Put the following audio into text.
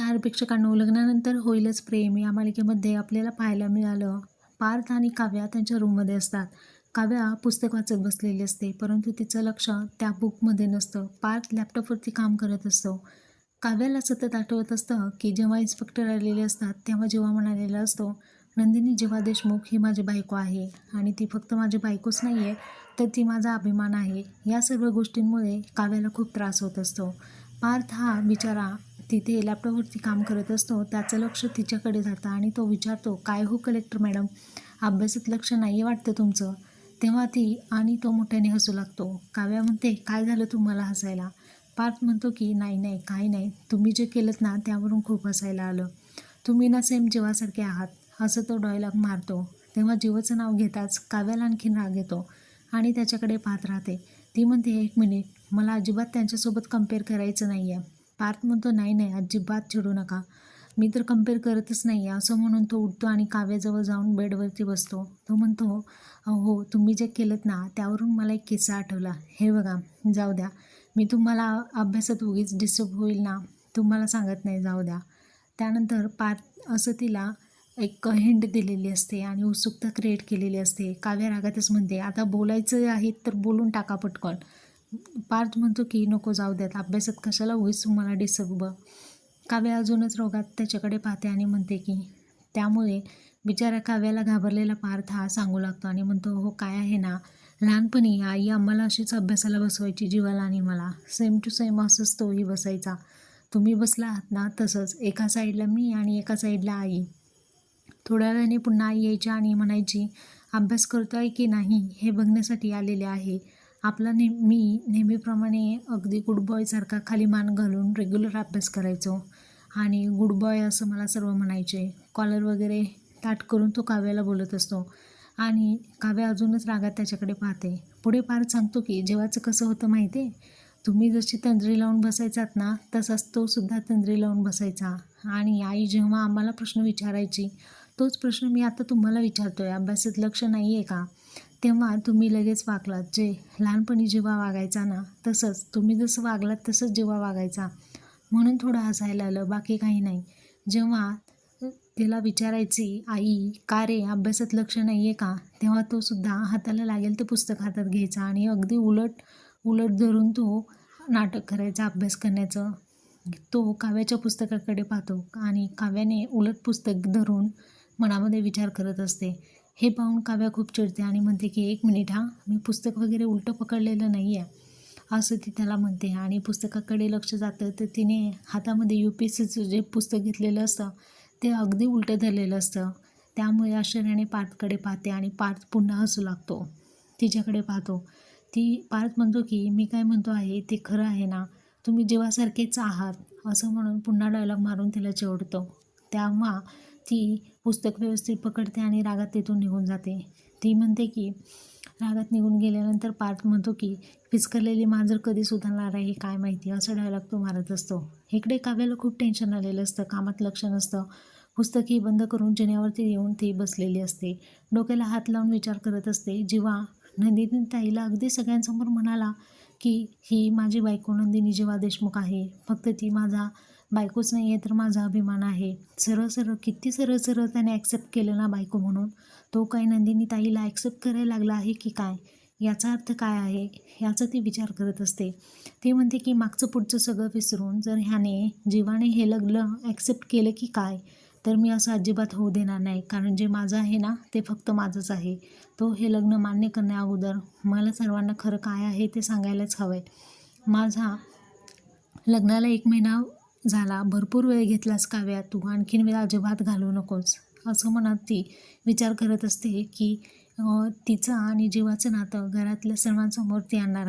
नमस्कार प्रेक्षकांनो लग्नानंतर होईलच प्रेम. या मालिकेमध्ये आपल्याला पाहायला मिळालं पार्थ आणि काव्या त्यांच्या रूममध्ये असतात. काव्या पुस्तक वाचत बसलेली असते परंतु तिचं लक्ष त्या बुकमध्ये नसतं. पार्थ लॅपटॉपवरती काम करत असतो. काव्याला सतत आठवत असतं की जेव्हा इन्स्पेक्टर आलेले असतात तेव्हा जेव्हा म्हणालेला असतो नंदिनी जेव्हा देशमुख ही माझी बायको आहे आणि ती फक्त माझी बायकोच नाही आहे तर ती माझा अभिमान आहे. या सर्व गोष्टींमुळे काव्याला खूप त्रास होत असतो. पार्थ हा बिचारा तिथे लॅपटॉपवरती काम करत असतो त्याचं लक्ष तिच्याकडे जातं आणि तो विचारतो काय हो कलेक्टर मॅडम अभ्यासात लक्ष नाही आहे वाटतं तुमचं? तेव्हा ती आणि तो मोठ्याने हसू लागतो. काव्या म्हणते काय झालं तुम्हाला हसायला? पार्थ म्हणतो की नाही नाही काही नाही. तुम्ही जे केलं ना त्यावरून खूप हसायला आलं. तुम्ही ना सेम जीवासारखे आहात. असं तो डॉयलॉग मारतो. तेव्हा जीवाचं नाव घेताच काव्याला आणखीन राग येतो आणि त्याच्याकडे पाहत राहते. ती म्हणते एक मिनिट मला अजिबात त्यांच्यासोबत कंपेअर करायचं नाही आहे पार्थ म्हणतो नाही नाही अजिबात चिडू नका. मी तर कंपेअर करतच नाही आहे असं म्हणून तो उठतो आणि काव्याजवळ जाऊन बेडवरती बसतो. तो म्हणतो हो तुम्ही जे केलं ना त्यावरून मला एक किस्सा आठवला. हे बघा जाऊ द्या. मी तुम्हाला अभ्यासात उगीच डिस्टर्ब होईल ना तुम्हाला सांगत नाही जाऊ द्या. त्यानंतर पार्थ असं तिला एक हिंड दिलेली असते आणि उत्सुकता क्रिएट केलेली असते. काव्या रागातच म्हणते आता बोलायचं आहे तर बोलून टाका पटकन. पार्थ म्हणतो की नको जाऊ द्यात अभ्यासात कशाला होईस तुम्हाला डिस्टर्ब काव्या अजूनच रोगात त्याच्याकडे पाहते आणि म्हणते की त्यामुळे बिचारा काव्याला घाबरलेला पार्थ हा सांगू लागतो आणि म्हणतो हो काय आहे ना लहानपणी आई आम्हाला अशीच अभ्यासाला बसवायची जीवाला आणि मला. सेम टू सेम असंच तोही बसायचा. तुम्ही बसला आहात ना तसंच. एका साईडला मी आणि एका साईडला आई. थोड्या वेळाने पुन्हा आई यायची आणि म्हणायची अभ्यास करतो आहे की नाही हे बघण्यासाठी आलेले आहे. आपला ने मी नेहमीप्रमाणे अगदी गुड बॉयसारखा खाली मान घालून रेग्युलर अभ्यास करायचो. आणि गुड बॉय असं मला सर्व म्हणायचे. कॉलर वगैरे ताट करून तो काव्याला बोलत असतो. आणि काव्या अजूनच रागात त्याच्याकडे पाहते. पुढे पार सांगतो की जेव्हाचं कसं होतं माहिती आहे तुम्ही जशी तंद्री लावून बसायचात ना तसाच तो सुद्धा तंद्री लावून बसायचा. आणि आई जेव्हा आम्हाला प्रश्न विचारायची तोच प्रश्न मी आता तुम्हाला विचारतो आहे अभ्यासात लक्ष नाही आहे का? तेव्हा तुम्ही लगेच वागलात. जे लहानपणी जेव्हा वागायचा ना तसंच. तुम्ही जसं वागलात तसंच जेव्हा वागायचा. म्हणून थोडं हसायला आलं बाकी काही नाही. जेव्हा तिला विचारायची आई का रे? अभ्यासात लक्ष नाही आहे का? तेव्हा तो सुद्धा हाताला लागेल ते पुस्तक हातात घ्यायचा आणि अगदी उलट उलट धरून तो नाटक करायचा अभ्यास करण्याचं. तो काव्याच्या पुस्तकाकडे पाहतो आणि काव्याने उलट पुस्तक धरून मनामध्ये विचार करत असते. हे पाहून काव्या खूप चिडते आणि म्हणते की एक मिनिट हा मी पुस्तक वगैरे उलटं पकडलेलं नाही आहे असं ती त्याला म्हणते आणि पुस्तकाकडे लक्ष जातं तर तिने हातामध्ये यू पी एस सीचं जे पुस्तक घेतलेलं असतं ते अगदी उलटं धरलेलं असतं. त्यामुळे आश्चर्याने पार्थकडे पाहते आणि पार्थ पुन्हा हसू लागतो. तिच्याकडे पाहतो. ती पार्थ म्हणतो की मी काय म्हणतो आहे ते खरं आहे ना? तुम्ही जेव्हासारखेच आहात असं म्हणून पुन्हा डायलॉग मारून तिला चिवडतो तेव्हा ती पुस्तक व्यवस्थित पकडते आणि रागात तिथून निघून जाते. ती म्हणते की रागात निघून गेल्यानंतर पार्थ म्हणतो की फिसकरलेली मांजर कधी सुधारणार आहे हे काय माहिती? असं डायलॉग तो मारत असतो. इकडे काव्याला खूप टेन्शन आलेलं असतं. कामात लक्ष नसतं. पुस्तकही बंद करून जिन्यावरती येऊन ती बसलेली असते. डोक्याला हात लावून विचार करत असते. जेव्हा नंदिनी ताईला अगदी सगळ्यांसमोर म्हणाला की ही माझी बायको नंदिनी जेव्हा देशमुख आहे फक्त ती माझा बायकोच नाही आहे तर माझा अभिमान आहे. सरळ सरळ किती सरळ सरळ त्याने ॲक्सेप्ट केलं ना बायको म्हणून? तो काही नंदिनी ताईला ॲक्सेप्ट करायला लागला आहे की काय? याचा अर्थ काय आहे? याचा ती विचार करत असते. ते म्हणते की मागचं पुढचं सगळं विसरून जर ह्याने जीवाने हे लग्न ॲक्सेप्ट केलं की काय? तर मी असं अजिबात होऊ देणार नाही. कारण जे माझं आहे ना ते फक्त माझंच आहे. तो हे लग्न मान्य करण्या अगोदर मला सर्वांना खरं काय आहे ते सांगायलाच हवं आहे माझा लग्नाला एक महिना झाला भरपूर वेळ घेतलास काव्या तू आणखीन वेळ अजिबात घालू नकोस. असं म्हणत ती विचार करत असते की तिचं आणि जीवाचं नातं घरातल्या सर्वांसमोर ती आणणार